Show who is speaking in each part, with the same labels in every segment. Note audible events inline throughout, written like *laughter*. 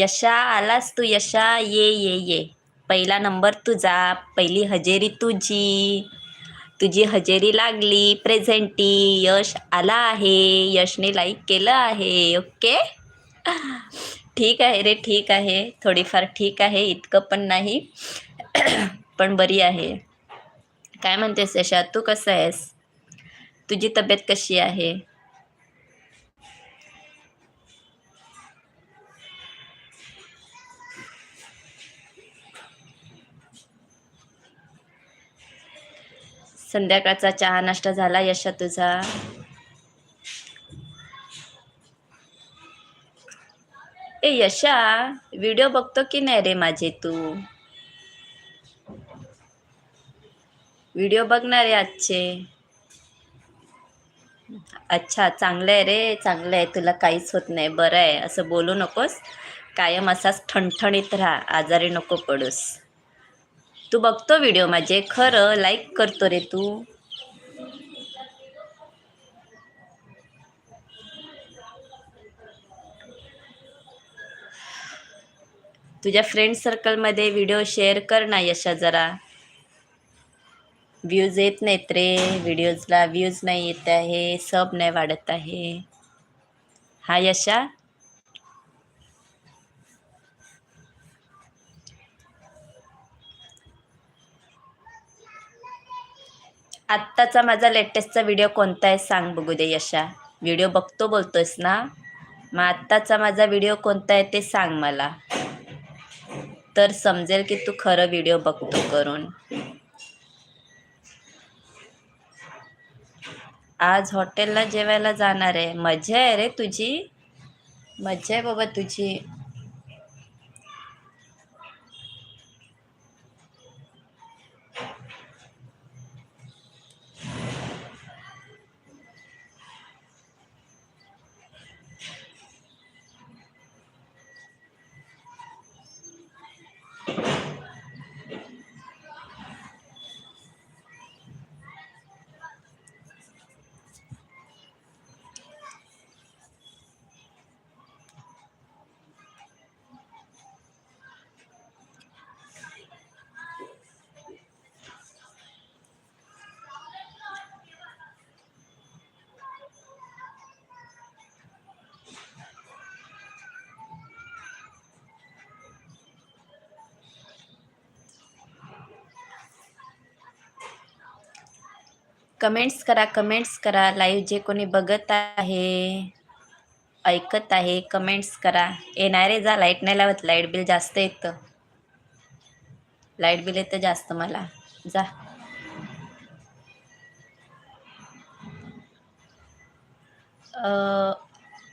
Speaker 1: यशा आलास तू यशा? ये ये ये. पहिला नंबर तुझा पहिली हजेरी तुझी. तुझी हजेरी लागली प्रेझेंटी. यश आला आहे. यशने लाईक केलं आहे. ओके? ठीक आहे रे ठीक आहे. थोडीफार ठीक आहे इतकं पण नाही. पण बरी आहे. काय म्हणतेस यशा? तू कसं आहेस? तुझी तब्येत कशी आहे? संध्याकाळचा चहा नाश्ता झाला यशा तुझा? ए यशा व्हिडिओ बघतो की नाही रे माझे तू? व्हिडिओ बघणार आहे आजचे. अच्छा चांगलं आहे रे चांगलं आहे. तुला काहीच होत नाही. बरं आहे. असं बोलू नकोस. कायम असाच ठणठणीत राहा. आजारी नको पडूस. तू बघतो व्हिडिओ माझे. खरं लाईक करतो रे तू. तुझ्या फ्रेंड सर्कलमध्ये व्हिडिओ शेअर कर ना यशा जरा. व्ह्यूज येत नाहीत रे. व्हिडिओजला व्ह्यूज नाही येत आहे. सब नाही वाढत आहे. हा यशा? आत्ताचा माझा लेटेस्टचा व्हिडिओ कोणता आहे सांग बघू दे यशा. व्हिडिओ बघतो बोलतोयस ना? मग आत्ताचा माझा व्हिडिओ कोणता आहे ते सांग मला. तर समजेल की तू खरं व्हिडिओ बघतो करून. आज हॉटेलला जेवायला जाणार आहे. मजा आहे रे तुझी. मजा आहे बाबा तुझी. कमेंट्स करा कमेंट्स करा. लाईव्ह जे कोणी बघत आहे ऐकत आहे कमेंट्स करा. येणार रे जा लाइट नाही लावत. लाइट बिल जास्त येतं. लाइट बिल येतं जास्त मला. जा.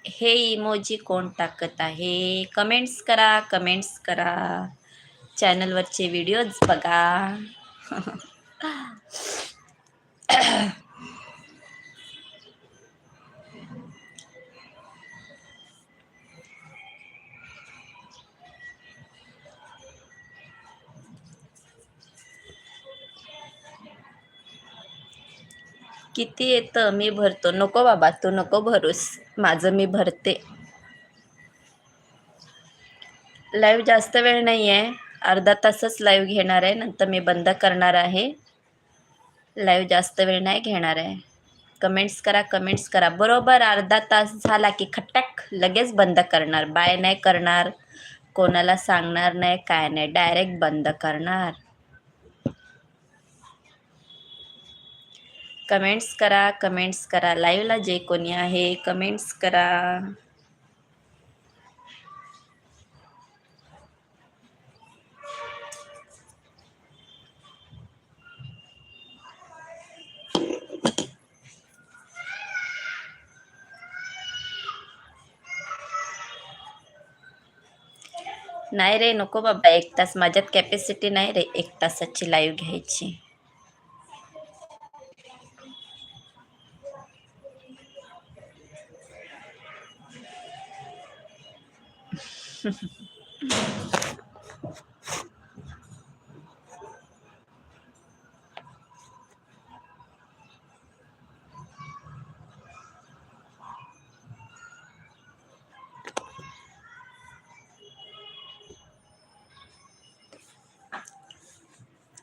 Speaker 1: हे इमोजी कोण टाकत आहे? कमेंट्स करा कमेंट्स करा. चॅनलवरचे व्हिडिओज बघा. *laughs* किती येतं? मी भरतो. नको बाबा तू नको भरूस. माझं मी भरते. लाईव्ह जास्त वेळ नाही आहे अर्धा तासच लाईव्ह घेणार आहे. नंतर मी बंद करणार आहे. लाईव्ह जास्त वेळ नाही घेणार आहे. कमेंट्स करा कमेंट्स करा. बरोबर अर्धा तास झाला की खटक लगेच बंद करणार. बाय नाही करणार. कोणाला सांगणार नाही काय नाही. डायरेक्ट बंद करणार. कमेंट्स करा कमेंट्स करा लाईव्हला जे कोणी आहे कमेंट्स करा. नाही रे नको बाबा एक तास माझ्यात कॅपॅसिटी नाही रे एक तासाची लाईव्ह घ्यायची.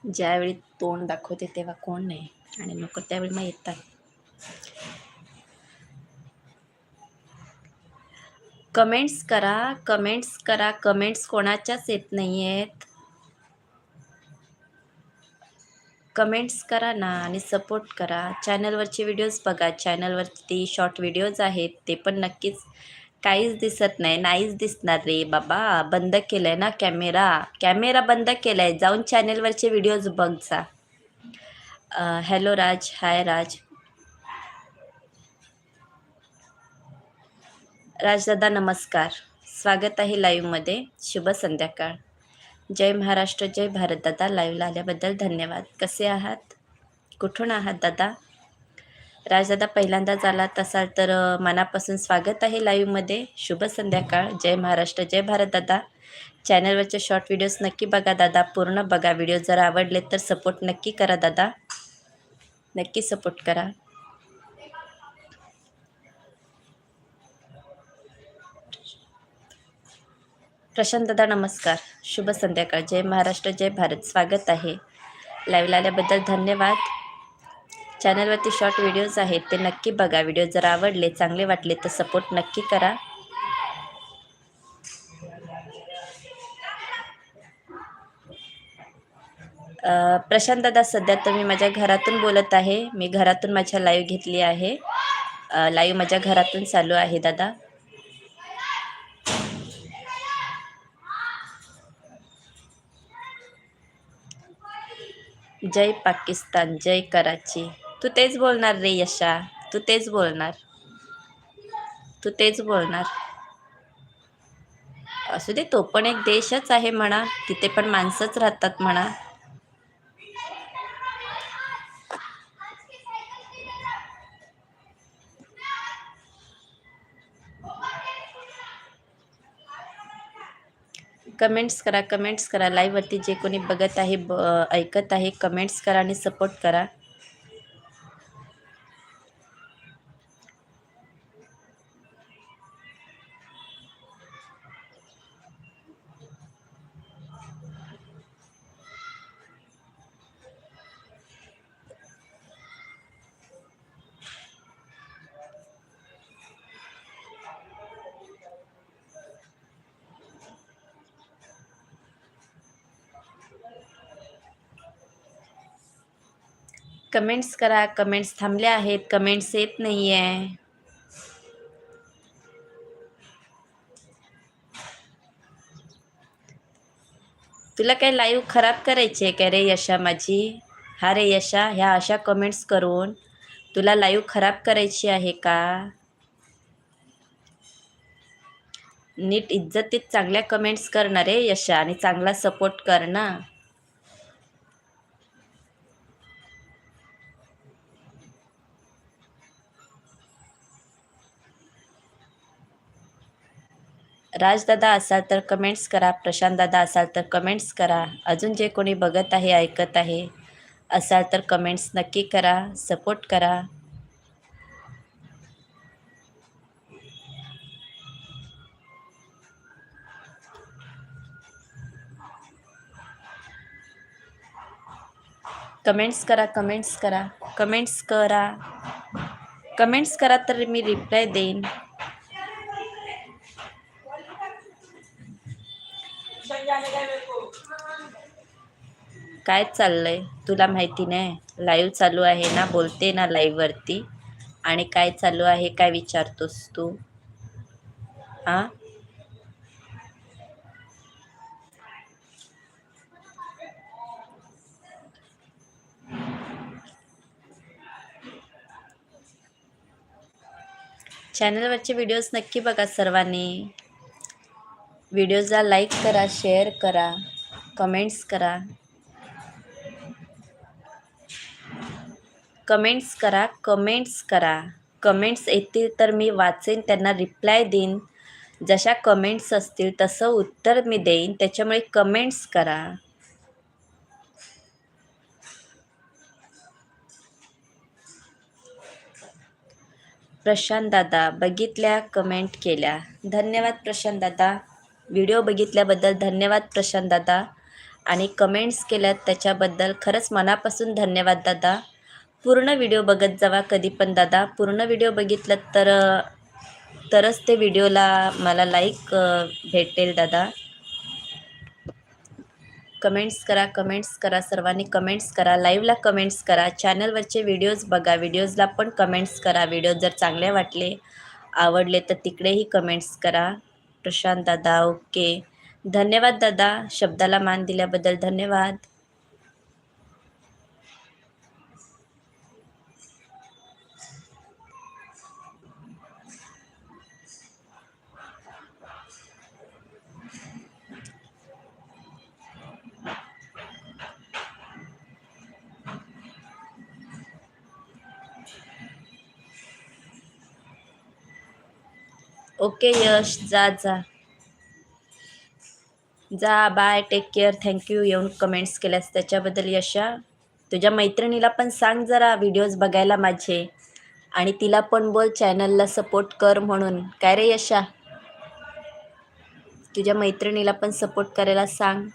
Speaker 1: ज्यावेळी तोंड दाखवते तेव्हा कोण नाही आणि लोक त्यावेळी मग येतात. कमेंट्स करा कमेंट्स करा कमेंट्स कोणाच्याच येत नाही आहेत कमेंट्स करा ना आणि सपोर्ट करा. चॅनलवरचे व्हिडिओज बघा. चॅनलवरती शॉर्ट व्हिडिओज आहेत ते पण नक्कीच काहीच दिसत नाही नाहीच दिसणार रे बाबा. बंद केलं आहे ना कॅमेरा. कॅमेरा बंद केला आहे जाऊन चॅनलवरचे व्हिडिओज बघ जा. हॅलो राज. हाय राज. राजदादा नमस्कार. स्वागत आहे लाईव्हमध्ये शुभ संध्याकाळ. जय महाराष्ट्र जय भारत दादा लाईव्हला आल्याबद्दल धन्यवाद. कसे आहात? कुठून आहात दादा? राजदादा पहिल्यांदाच आलात असाल तर मनापासून स्वागत आहे लाईव्हमध्ये शुभ संध्याकाळ. जय महाराष्ट्र जय भारत दादा चॅनलवरचे शॉर्ट व्हिडिओज नक्की बघा दादा. पूर्ण बघा. व्हिडिओ जर आवडले तर सपोर्ट नक्की करा दादा. नक्की सपोर्ट करा. प्रशांत दादा नमस्कार. शुभ संध्याकाळ. जय महाराष्ट्र जय भारत. स्वागत आहे. लाईव्ह आल्याबद्दल धन्यवाद. चॅनलवरती शॉर्ट व्हिडिओज आहेत ते नक्की बघा. व्हिडिओ जर आवडले चांगले वाटले तर सपोर्ट नक्की करा. प्रशांत दादा सध्या तर मी माझ्या घरातून बोलत आहे. मी घरातून माझ्या लाईव्ह घेतली आहे. लाईव्ह माझ्या घरातून चालू आहे दादा. जय पाकिस्तान जय कराची. तू तेच बोलणार रे यशा. तू तेच बोलणार. तू तेच बोलणार. असू दे तो पण एक देशच आहे म्हणा. तिथे पण माणसंच राहतात म्हणा. कमेंट्स करा कमेंट्स करा. लाईव्हवरती जे कोणी बघत आहे ब ऐकत आहे कमेंट्स करा आणि सपोर्ट करा. कमेंट्स करा. कमेंट्स थांबल्या आहेत. कमेंट्स येत नाही आहे तुला काय लाईव्ह खराब करायची आहे काय रे यशा माझी? हा रे यशा ह्या अशा कमेंट्स करून तुला लाईव्ह खराब करायची आहे का? नीट इज्जतीत चांगल्या कमेंट्स करणार रे यशा आणि चांगला सपोर्ट कर ना. राजदादा असाल तर कमेंट्स करा प्रशांत दादा असाल तर कमेंट्स करा. अजून जे कोणी बघत आहे ऐकत आहे असाल तर कमेंट्स नक्की करा सपोर्ट करा. कमेंट्स करा कमेंट्स करा कमेंट्स करा. कमेंट्स करा तर मी रिप्लाय देईन. काय चाललंय? तुला माहिती नाही? लाईव्ह चालू आहे ना? बोलते ना लाईव्हवरती आणि काय चालू आहे? काय विचारतोस तू? हां चॅनलवरचे व्हिडिओज नक्की बघा सर्वांनी. व्हिडिओजला लाईक करा शेअर करा कमेंट्स करा. कमेंट्स करा कमेंट्स करा. कमेंट्स येतील तर मी वाचेन त्यांना रिप्लाय देईन. जशा कमेंट्स असतील तसं उत्तर मी देईन. त्याच्यामुळे कमेंट्स करा. प्रशांत दादा बघितल्या कमेंट केल्या. धन्यवाद प्रशांत दादा. व्हिडिओ बघितल्याबद्दल धन्यवाद प्रशांत दादा. आणि कमेंट्स केल्यात त्याच्याबद्दल खरंच मनापासून धन्यवाद दादा. पूर्ण व्हिडिओ बघत जावा कधी पण दादा. पूर्ण व्हिडिओ बघितलं तर तरच ते व्हिडिओला मला लाईक भेटेल दादा. कमेंट्स करा कमेंट्स करा सर्वांनी. कमेंट्स करा लाईव्हला कमेंट्स करा. चॅनलवरचे व्हिडिओज बघा. व्हिडिओजला पण कमेंट्स करा. व्हिडिओ जर चांगले वाटले आवडले तर तिकडेही कमेंट्स करा. प्रशांत दादा ओके धन्यवाद दादा. शब्दाला मान दिल्याबद्दल धन्यवाद. ओके यश जा जा. जा bye take care thank you येऊन कमेंट्स केल्यास त्याच्याबद्दल यशा तुझ्या मैत्रिणीला पण सांग जरा व्हिडिओज बघायला माझे. आणि तिला पण बोल चॅनलला सपोर्ट कर म्हणून. काय रे यशा तुझ्या मैत्रिणीला पण सपोर्ट करायला सांग.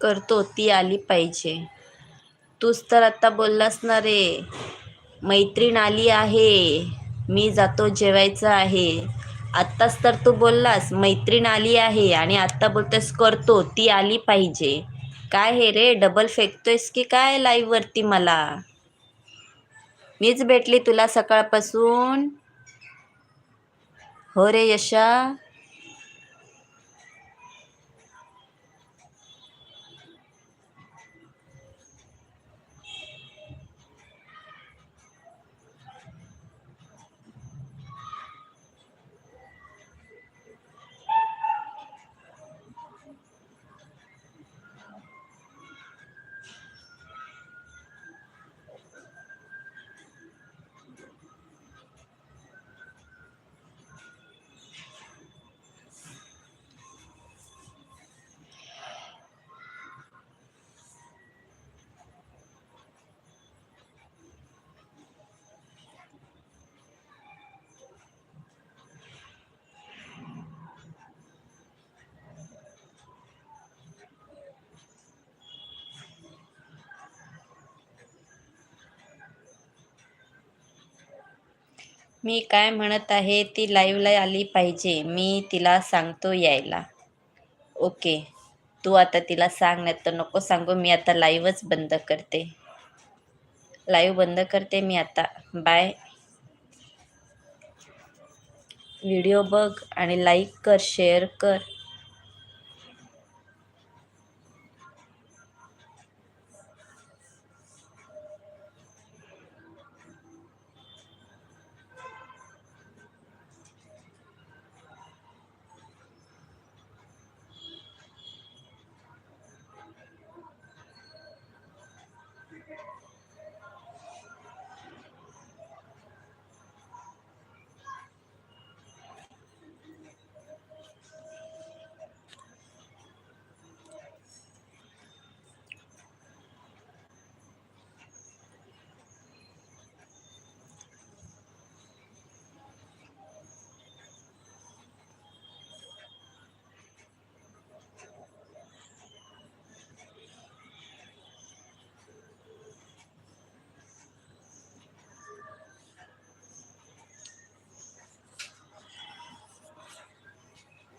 Speaker 1: करतो ती आली पाहिजे. तूच तर आत्ता बोललास ना रे मैत्रीण आली आहे मी जातो जेवायचं आहे. आत्ताच तर तू बोललास मैत्रीण आली आहे आणि आत्ता बोलतोस करतो ती आली पाहिजे. काय हे रे डबल फेकतोयस की काय लाईव्हवरती मला? मीच भेटली तुला सकाळपासून. हो रे यशा मी काय म्हणत आहे ती लाईव्हला आली पाहिजे. मी तिला सांगतो यायला. ओके. तू आता तिला सांग नाही तर नको सांगू. मी आता लाईव्हच बंद करते. लाईव्ह बंद करते मी आता. बाय व्हिडिओ बघ आणि लाईक कर शेअर कर.